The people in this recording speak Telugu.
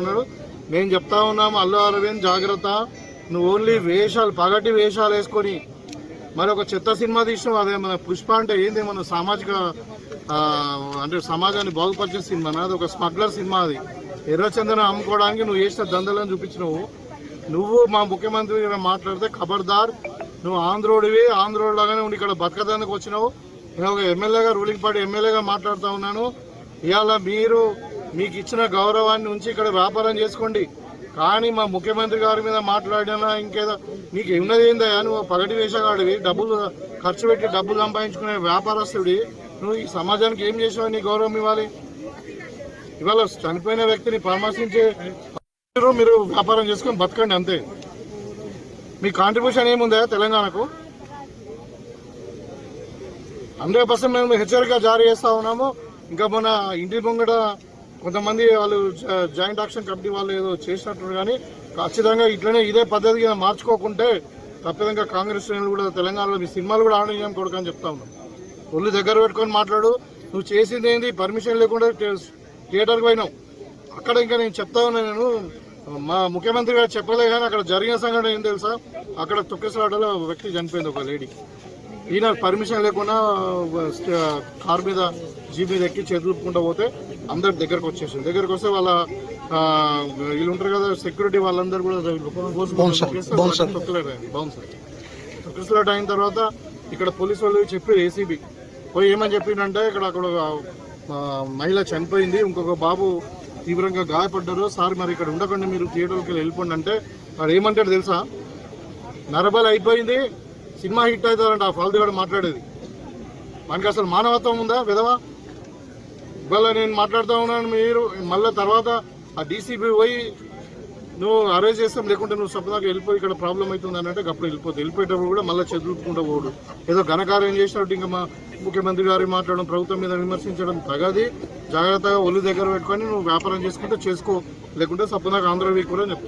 ఉన్నాడు. మేము చెప్తా ఉన్నాము అల్లు అరవింద్ జాగ్రత్త. నువ్వు ఓన్లీ వేషాలు పగటి వేషాలు వేసుకొని మరి ఒక చెత్త సినిమా తీసినావు అదే మన పుష్ప అంటే ఏంది? మన సామాజిక అంటే సమాజాన్ని బాగుపరిచే సినిమా అది ఒక స్మగ్లర్ సినిమా అది. ఎర్రచందనం అమ్ముకోవడానికి నువ్వు చేసిన దందలను చూపించినావు. నువ్వు మా ముఖ్యమంత్రి మాట్లాడితే ఖబర్దార్ నువ్వు ఆంధ్రోడివి ఆంధ్రోడ్ లాగానే ఉండి ఇక్కడ బతకదానికి వచ్చినావు. నేను ఒక ఎమ్మెల్యేగా రూలింగ్ పార్టీ ఎమ్మెల్యేగా మాట్లాడుతూ ఉన్నాను. ఇవాళ మీరు మీకు ఇచ్చిన గౌరవాన్ని ఉంచి ఇక్కడ వ్యాపారం చేసుకోండి. కానీ మా ముఖ్యమంత్రి గారి మీద మాట్లాడినా ఇంకేదో నీకు ఉన్నది నువ్వు పగటి వేసేవాడివి డబ్బులు ఖర్చు పెట్టి డబ్బులు సంపాదించుకునే వ్యాపారస్తుడి నువ్వు ఈ సమాజానికి ఏం చేసావు? నీ గౌరవం ఇవ్వాలి. ఇవాళ చనిపోయిన వ్యక్తిని పరామర్శించే మీరు వ్యాపారం చేసుకొని బతకండి అంతే. మీ కాంట్రిబ్యూషన్ ఏముందా తెలంగాణకు? హండ్రెడ్ పర్సెంట్ మేము హెచ్చరిక జారీ చేస్తా ఉన్నాము. ఇంకా మన ఇంటి ముంగట కొంతమంది వాళ్ళు జాయింట్ యాక్షన్ కమిటీ వాళ్ళు ఏదో చేసినట్టు కానీ ఖచ్చితంగా ఇట్లనే ఇదే పద్ధతిగా మార్చుకోకుంటే తప్పదంగా కాంగ్రెస్ శ్రేణులు కూడా తెలంగాణలో మీ సినిమాలు కూడా ఆడనీయం కొడుకు అని చెప్తా ఉన్నాం. ఒళ్ళు దగ్గర పెట్టుకొని మాట్లాడు. నువ్వు చేసింది ఏంది? పర్మిషన్ లేకుండా థియేటర్కి పోయినావు. అక్కడ ఇంకా నేను చెప్తా ఉన్నా నేను. మా ముఖ్యమంత్రి గారు చెప్పలే కానీ అక్కడ జరిగిన సంఘటన ఏం తెలుసా? అక్కడ తొక్కేసలాటలో ఒక వ్యక్తి చనిపోయింది ఒక లేడీ. ఈయన పర్మిషన్ లేకుండా కార్ మీద జీప్ మీద ఎక్కి చేతులుపుకుంటూ పోతే అందరు దగ్గరకు వచ్చేసింది దగ్గరకు వస్తే వాళ్ళ వీళ్ళు ఉంటారు కదా సెక్యూరిటీ వాళ్ళందరూ కూడా బౌన్సర్ తొక్కిసలాట అయిన తర్వాత ఇక్కడ పోలీసు వాళ్ళు చెప్పారు ఏసీబీ పోయి ఏమని చెప్పిండంటే ఇక్కడ అక్కడ మహిళ చనిపోయింది ఇంకొక బాబు తీవ్రంగా గాయపడ్డారు. సార్ మరి ఇక్కడ ఉండకండి మీరు థియేటర్కి వెళ్ళి వెళ్ళిపోండి అంటే వాడు ఏమంటాడు తెలుసా? నరబలి అయిపోయింది సినిమా హిట్ అవుతారంట ఆ ఫాల్తీ కూడా మాట్లాడేది. మనకి అసలు మానవత్వం ఉందా విధవా? ఇవాళ నేను మాట్లాడుతూ ఉన్నాను మీరు మళ్ళీ తర్వాత ఆ డీసీబీ పోయి నువ్వు అరేంజ్ చేస్తాం లేకుంటే నువ్వు సపదాకి వెళ్ళిపోయి ఇక్కడ ప్రాబ్లం అవుతుంది అని అంటే అప్పుడు వెళ్ళిపోతుంది వెళ్ళిపోయేటప్పుడు కూడా మళ్ళీ చదువుకుంటూ పోడు. ఏదో ఘనకార్యం చేసినట్టు ఇంకా మా ముఖ్యమంత్రి గారి మాట్లాడడం ప్రభుత్వం మీద విమర్శించడం తగది. జాగ్రత్తగా ఒళ్ళు దగ్గర పెట్టుకొని నువ్వు వ్యాపారం చేసుకుంటే చేసుకో లేకుంటే సపదాకి ఆంధ్ర వీక్ కూడా చెప్తున్నాను